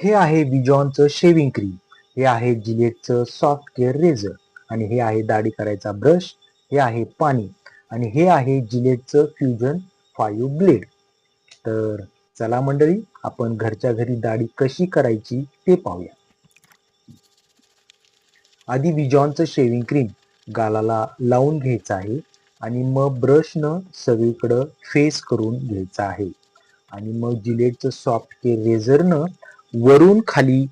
हे आहे बिजॉनचं shaving cream हे आहे जिलेटचं सॉफ्ट केअर रेझर आणि हे आहे दाढी करायचा ब्रश हे आहे पाणी. आणि हे आहे जिलेटचं फ्युजन फाईव्ह ब्लेड तर चला मंडळी आपण घरच्या घरी दाढी कशी करायची ते पाहूया. आधी विजॉनचं शेविंग क्रीम गालाला लावून घ्यायचं आहे आणि मग ब्रशनं सगळीकडं फेस करून घ्यायचं आहे. आणि मग जिलेटचं सॉफ्ट केअर रेझरनं वरून खाली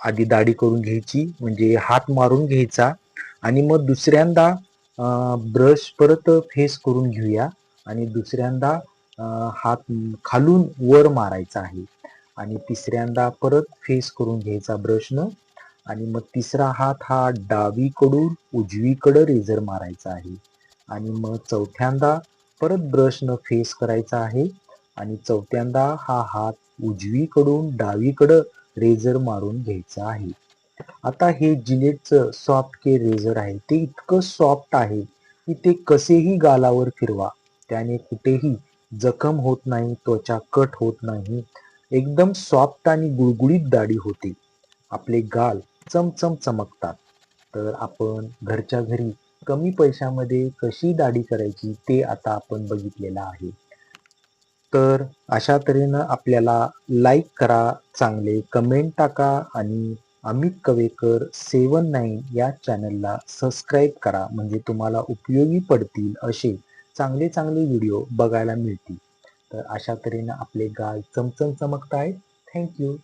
आधी दाढी करून घ्यायची म्हणजे हात मारून घ्यायचा आणि मग दुसऱ्यांदा ब्रश परत फेस करून घेऊया आणि दुसऱ्यांदा हात खालून वर मारायचा आहे. आणि तिसऱ्यांदा परत फेस करून घ्यायचा ब्रशनं आणि मग तिसरा हात हा डावीकडून उजवीकडं रेझर मारायचा आहे. आणि मग चौथ्यांदा परत ब्रशनं फेस करायचा आहे आणि चौथ्यांदा हा हात उजवीकडून डावीकडं रेझर मारून घ्यायचा आहे. आता हे जिलेटचं सॉफ्ट के रेझर आहे. ते इतकं सॉफ्ट आहे की ते कसेही गालावर फिरवा. त्याने कुठेही जखम होत नाही त्वचा कट होत नाही. एकदम सॉफ्ट आणि गुळगुळीत दाढी होते. आपले गाल चमचम चमकतात. तर आपण घरच्या घरी कमी पैशामध्ये कशी दाढी करायची ते आता आपण बघितलेलं आहे. तर अशा तऱ्हेनं आपल्याला लाईक करा चांगले कमेंट टाका आणि अमित कवेकर सेवन नाईन या चॅनलला सबस्क्राईब करा. म्हणजे तुम्हाला उपयोगी पडतील असे चांगले चांगले व्हिडिओ बघायला मिळतील. तर अशा तऱ्हेनं आपले गाल चमचम चमकत आहेत थँक्यू